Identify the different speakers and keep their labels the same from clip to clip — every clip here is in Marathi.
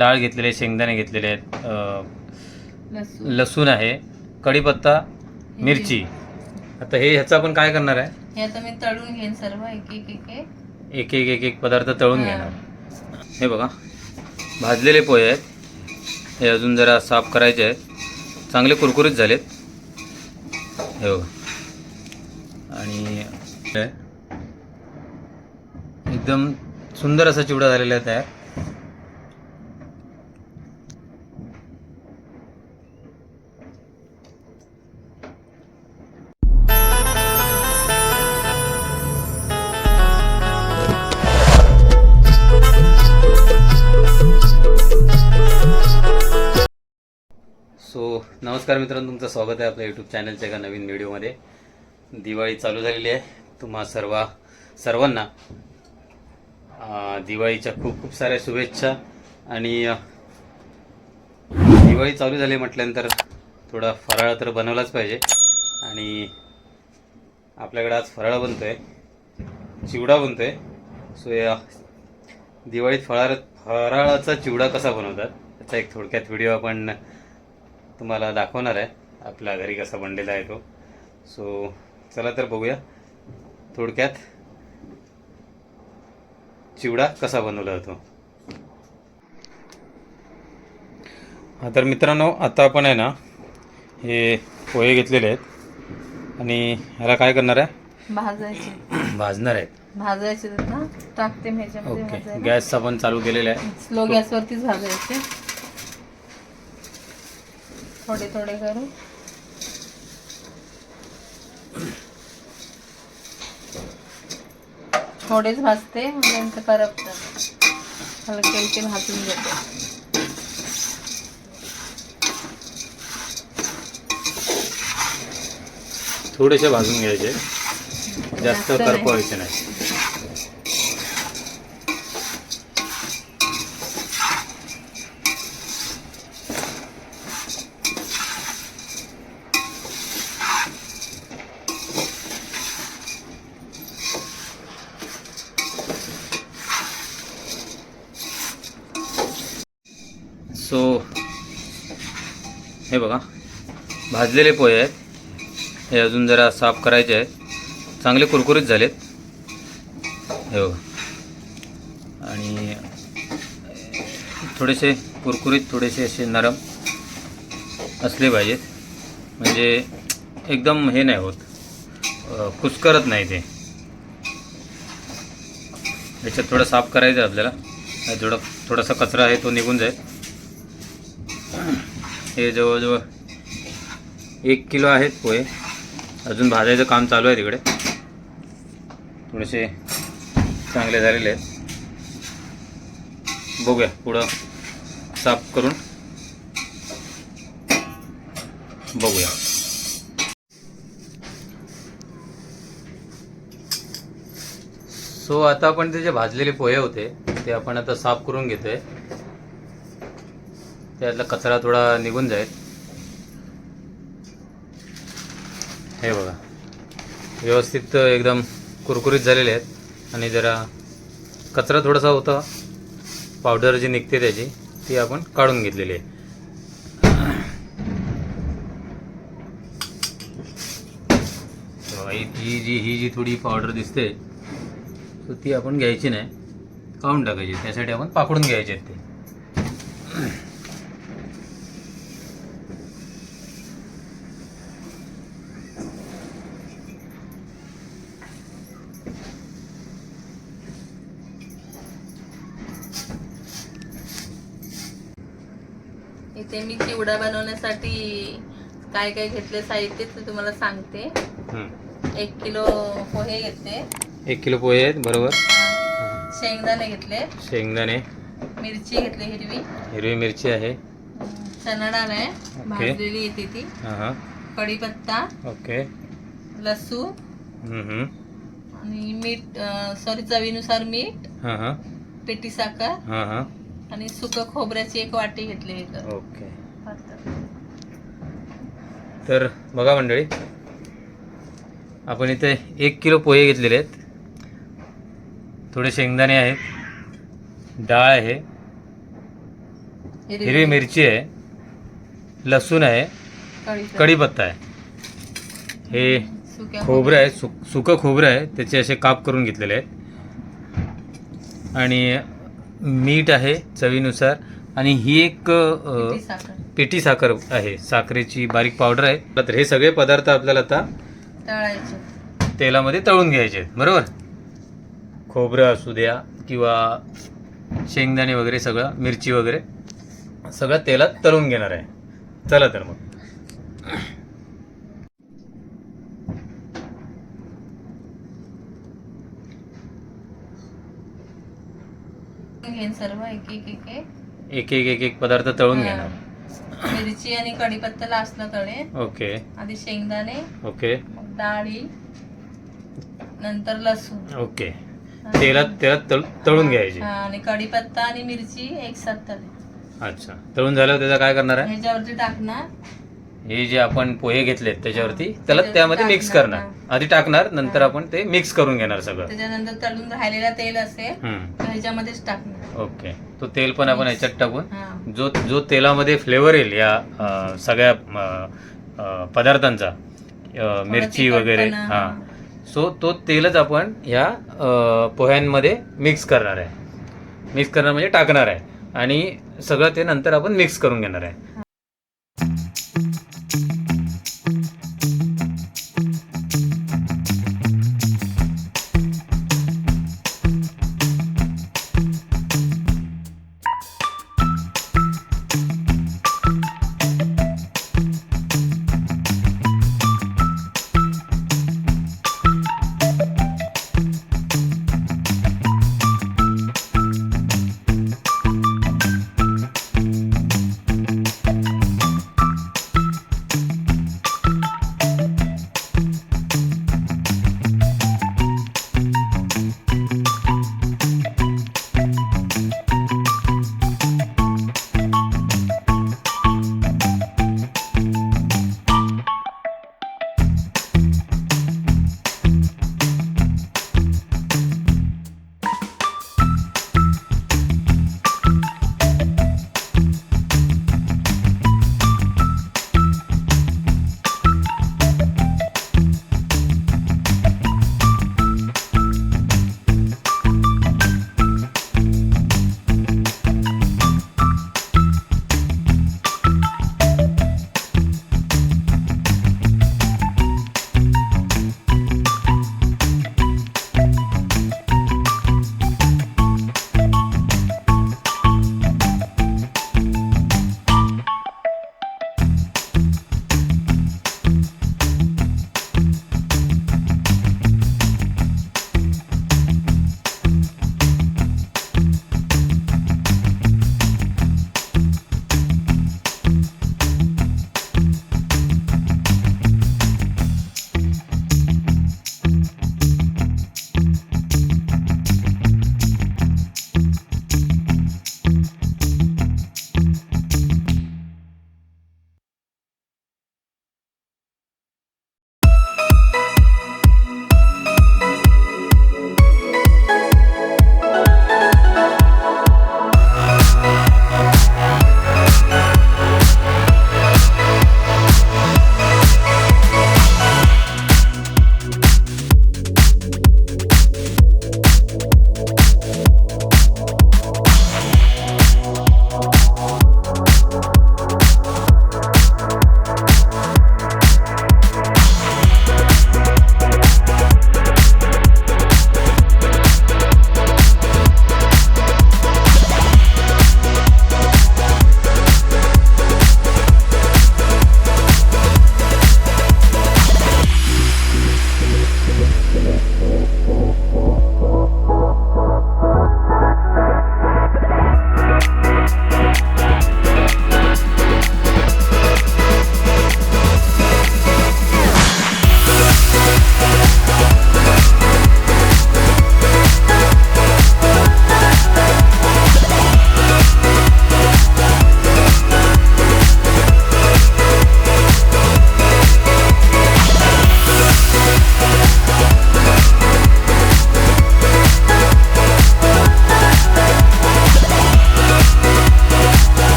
Speaker 1: डाळ घेतलेली आहे शेंगदाणे घेतलेले आहेत
Speaker 2: लसूण.
Speaker 1: लसूण आहे कढीपत्ता मिरची. आता हे ह्याचं आपण काय करणार आहे?
Speaker 2: हे आता मी तळून घेईन सर्व एक एक एक एक
Speaker 1: एक एक एक एक पदार्थ तळून
Speaker 2: हा.
Speaker 1: घेणार. हे बघा भाजलेले पोहे आहेत. हे अजून जरा साफ करायचे आहेत. चांगले कुरकुरीत झालेत. हे बघा. आणि हे एकदम सुंदर असा चिवडा झालेला आहे तयार. नमस्कार मित्रांनो तुमचं स्वागत आहे आपल्या यूट्यूब चॅनलच्या एका नवीन व्हिडिओमध्ये. दिवाळी चालू झालेली आहे. तुम्हा सर्व सर्वांना दिवाळीच्या खूप खूप साऱ्या शुभेच्छा. आणि दिवाळी चालू झाली म्हटल्यानंतर थोडा फराळ तर बनवलाच पाहिजे. आणि आपल्याकडे आज फराळ बनतोय. चिवडा बनतोय. सो या दिवाळीत फराळ फराळाचा चिवडा कसा बनवतात त्याचा एक थोडक्यात व्हिडिओ आपण तुम्हाला दाखवणार आहे. आपल्या घरी कसा बनलेला आहे तो. सो चला तर बघूया. थोडक्यात चिवडा कसा बनवला जातो. हा तर मित्रांनो आता आपण आहे ना हे पोहे घेतलेले आहेत. आणि ह्याला काय करणार आहे?
Speaker 2: भाजायचे.
Speaker 1: भाजणार आहेत.
Speaker 2: भाजायचे टाकते
Speaker 1: ओके.
Speaker 2: भाजायला.
Speaker 1: गॅस आपण चालू केलेला आहे.
Speaker 2: स्लो गॅसवरतीच भाजायचे. थोडे थोडे करून. थोडेच भाजते नंतर करपतात हलके हलके भाजून घेते.
Speaker 1: थोडेसे भाजून घ्यायचे. जास्त. करपवायचे नाही. सो हे बघा भाजलेले पोहे आहेत. हे अजून जरा साफ करायचे आहेत. चांगले कुरकुरीत झालेत. हे बघा. आणि थोडेसे कुरकुरीत थोडेसे असे नरम असले पाहिजेत. म्हणजे एकदम हे नाही होत. कुस्करत नाही ते. याच्यात थोडं साफ करायचं आहे आपल्याला. थोडं थोडासा कचरा आहे तो निघून जाईल. हे जवळजवळ एक किलो आहेत पोहे. अजून भाजायचं काम चालू आहे तिकडे. थोडेसे चांगले झालेले आहेत. बघूया पुढं साफ करून. बघूया. सो आता आपण ते जे भाजलेले पोहे होते ते आपण आता साफ करून घेतोय. त्यातला कचरा थोडा निघून जाईल. हे बघा. व्यवस्थित एकदम कुरकुरीत झालेले आहेत. आणि जरा कचरा थोडासा होता. पावडर जी निघते त्याची ती आपण काढून घेतलेली आहे. ही ही जी ही जी थोडी पावडर दिसते तर ती आपण घ्यायची नाही. काढून टाकायची. त्यासाठी आपण पाकडून घ्यायचे आहेत ते.
Speaker 2: चिवडा बनवण्यासाठी काय काय घेतले साहित्य ते तुम्हाला सांगते. एक किलो पोहे घेतले.
Speaker 1: एक किलो पोहे आहेत बरोबर.
Speaker 2: शेंगदाणे घेतले.
Speaker 1: शेंगदाणे.
Speaker 2: मिरची घेतली हिरवी.
Speaker 1: हिरवी मिरची आहे.
Speaker 2: चणा डाळ आहे भाजलेली येते ती कढीपत्ता.
Speaker 1: ओके.
Speaker 2: लसूण. आणि मीठ सॉरी चवीनुसार मीठ. पेटी साखर. आणि सुकं खोबऱ्याची एक वाटी घेतली.
Speaker 1: ओके. तर बघा मंडळी आपण इथे एक किलो पोहे घेतलेले आहेत. थोडे शेंगदाणे आहेत डाळ आहे हिरवी मिरची आहे लसूण आहे
Speaker 2: कढीपत्ता.
Speaker 1: आहे. हे खोबरं आहे सुक सुकं खोबरं आहे त्याचे असे काप करून घेतलेले आहेत. आणि मीठ आहे चवीनुसार. आणि ही एक
Speaker 2: पिठी साखर.
Speaker 1: आहे. साखरेची बारीक पावडर आहे. तर हे सगळे पदार्थ आपल्याला आता
Speaker 2: तळायचे.
Speaker 1: तेलामध्ये तळून घ्यायचे. आहेत बरोबर? खोबरं असू द्या किंवा शेंगदाणे वगैरे सगळं मिरची वगैरे सगळं तेलात तळून घेणार आहे. चला तर मग.
Speaker 2: सर्व एक एक एक एक
Speaker 1: एक एक एक पदार्थ तळून. घेणार
Speaker 2: मिरची आणि कढीपत्ता लास्टला तळे.
Speaker 1: ओके.
Speaker 2: आधी शेंगदाणे.
Speaker 1: ओके.
Speaker 2: मग डाळी नंतर लसूण.
Speaker 1: ओके. तेलात तेलात तळ तळून घ्यायचे.
Speaker 2: आणि कढीपत्ता आणि मिरची एक साथ तळे.
Speaker 1: अच्छा. तळून झाल्यावर त्याचा काय करणार आहे?
Speaker 2: ह्याच्यावरती टाकणार.
Speaker 1: हे जे आपण पोहे घेतलेत त्याच्यावरती त्याला त्यामध्ये मिक्स करणार. आधी टाकणार नंतर आपण ते मिक्स करून घेणार सगळं.
Speaker 2: त्याच्यानंतर तळून राहिलेला तेल असेल ह्याच्यामध्येच टाकणार.
Speaker 1: ओके. तो तेल पण आपण याच्यात टाकून जो जो तेलामध्ये फ्लेवर येईल या सगळ्या पदार्थांचा मिरची वगैरे हा. सो तो तेलच आपण ह्या पोह्यांमध्ये मिक्स करणार आहे. मिक्स करणार म्हणजे टाकणार आहे. आणि सगळं ते नंतर आपण मिक्स करून घेणार आहे.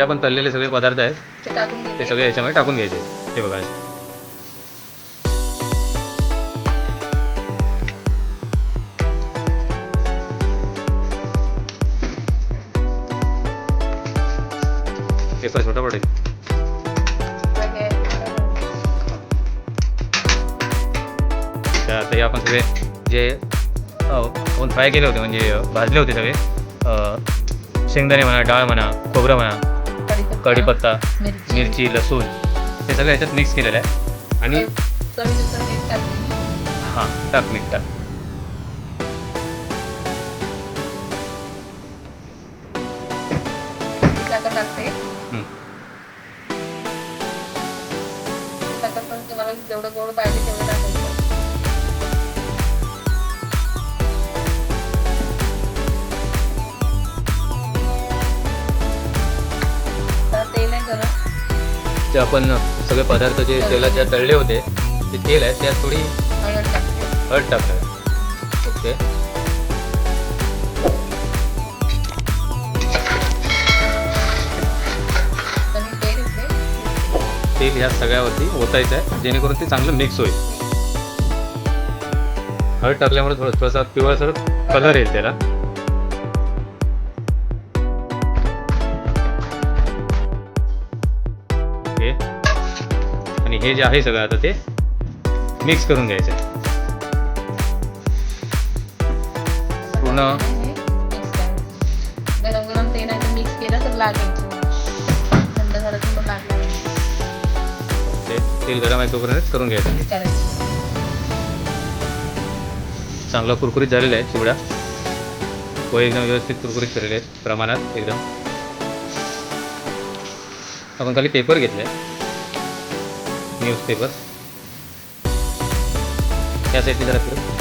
Speaker 1: आपण तळलेले सगळे पदार्थ आहेत
Speaker 2: ते
Speaker 1: ते सगळे याच्यामध्ये टाकून घ्यायचे. हे बघा. पेपर छोटा पडेल. आता हे आपण सगळे जे फ्राय केले होते म्हणजे भाजले होते सगळे शेंगदाणे म्हणा डाळ म्हणा खोबरं म्हणा
Speaker 2: कढीपत्ता, मिरची.
Speaker 1: मिरची लसूण हे सगळं याच्यात मिक्स केलेलं आहे. आणि. हां टाक मीठ टाक. ते आपण सगळे पदार्थ जे तेलात ज्या तळले होते ते तेल आहे त्यात थोडी
Speaker 2: हळद टाकते.
Speaker 1: हळद टाकणार. ओके.
Speaker 2: तेल
Speaker 1: ह्या सगळ्यावरती ओतायचं आहे जेणेकरून ते चांगलं मिक्स होईल. हळद टाकल्यामुळे थोडं थोडासा पिवळसर कलर येईल त्याला हे जे आहे सगळं आता ते मिक्स करून घ्यायचं. आहे पूर्ण.
Speaker 2: गरम गरम तेल आहे मिक्स केलं तर लागेल थंड झालं तर मग लागणार नाही.
Speaker 1: ते तेल गरम आहे तोपर्यंत करून घ्यायचं. चांगला कुरकुरीत झालेला आहे चिवडा. पोहे एकदम व्यवस्थित कुरकुरीत केलेले आहेत प्रमाणात एकदम. आपण खाली पेपर घेतले. न्यूजपेपर त्या साईडने जरा फिरू हे?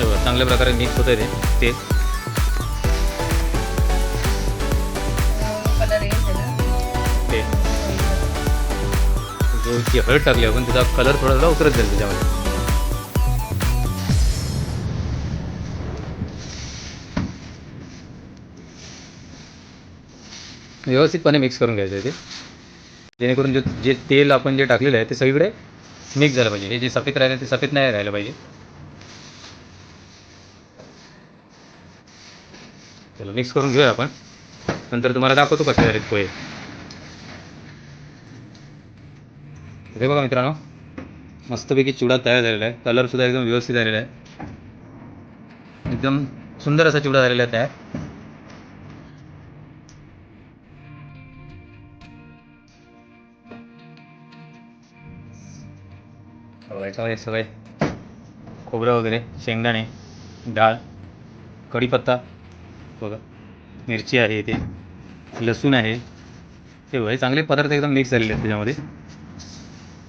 Speaker 1: बघा, चांगल्या प्रकारे मिक्स होत आहे ते. तेल. जो हळद टाकली आपण त्याचा कलर थोडा थोडा उतरत जाईल त्याच्यामध्ये. व्यवस्थितपणे मिक्स करून घ्यायचं आहे ते. जेणेकरून जे जे तेल आपण जे टाकलेलं आहे ते सगळीकडे मिक्स झालं पाहिजे. हे जे सफेद राहिलं ते सफेद नाही राहिलं पाहिजे. चलो मिक्स करून घेऊया आपण. नंतर तुम्हाला दाखवतो कसे झालेत पोहे. हे बघा मित्रांनो मस्तपैकी चिवडा तयार झालेला आहे. कलरसुद्धा एकदम व्यवस्थित झालेला आहे. एकदम सुंदर असा चिवडा झालेला आहे तयार. याच्यामध्ये सगळे खोबरं वगैरे शेंगदाणे डाळ कढीपत्ता बघा मिरची आहे इथे लसूण आहे. हे बघा चांगले पदार्थ एकदम मिक्स झालेले आहेत त्याच्यामध्ये.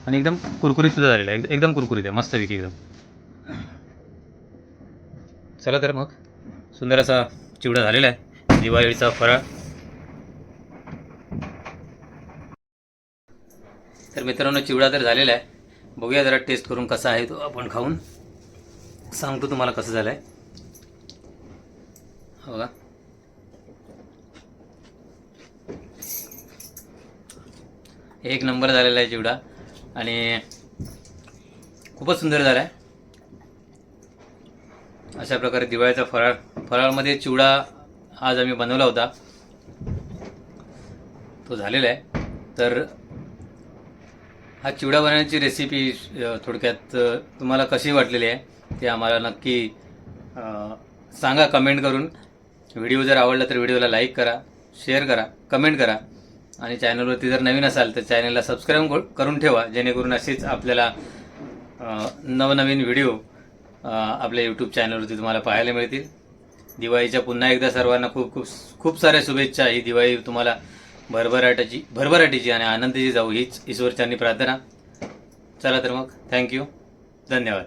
Speaker 1: आणि एकदम कुरकुरीत सुद्धा झालेलं आहे. एकदम कुरकुरीत आहे. मस्तपैकी एकदम. चला तर मग. सुंदर असा चिवडा झालेला आहे. दिवाळीचा फराळ. तर मित्रांनो चिवडा तर झालेला आहे. बघूया जरा टेस्ट करून कसा आहे तो आपण खाऊन. सांगतो तुम्हाला कसं झालं आहे बघा. एक नंबर झालेला आहे चिवडा. आणि खूपच सुंदर झाला आहे. अशा प्रकारे दिवाळीचा फराळ फराळमध्ये चिवडा आज आम्ही बनवला होता. तो झालेला आहे. तर हा चिवडा बनवण्याची रेसिपी थोडक्यात तुम्हाला कशी वाटलेली आहे ते आम्हाला नक्की सांगा कमेंट करून. व्हिडिओ जर आवडला तर व्हिडिओला लाईक करा शेअर करा कमेंट करा. आणि चॅनलवरती जर नवीन असाल तर चॅनलला सबस्क्राईब करून ठेवा. जेणेकरून असेच आपल्याला नवनवीन व्हिडिओ आपल्या यूट्यूब चॅनलवरती तुम्हाला पाहायला मिळतील. दिवाळीच्या पुन्हा एकदा सर्वांना खूप खूप खूप साऱ्या शुभेच्छा. ही दिवाळी तुम्हाला भरभराटाची भरभराटीची आणि आनंदाची जाऊ हीच ईश्वरच्यांनी प्रार्थना. चला तर मग. थँक्यू धन्यवाद.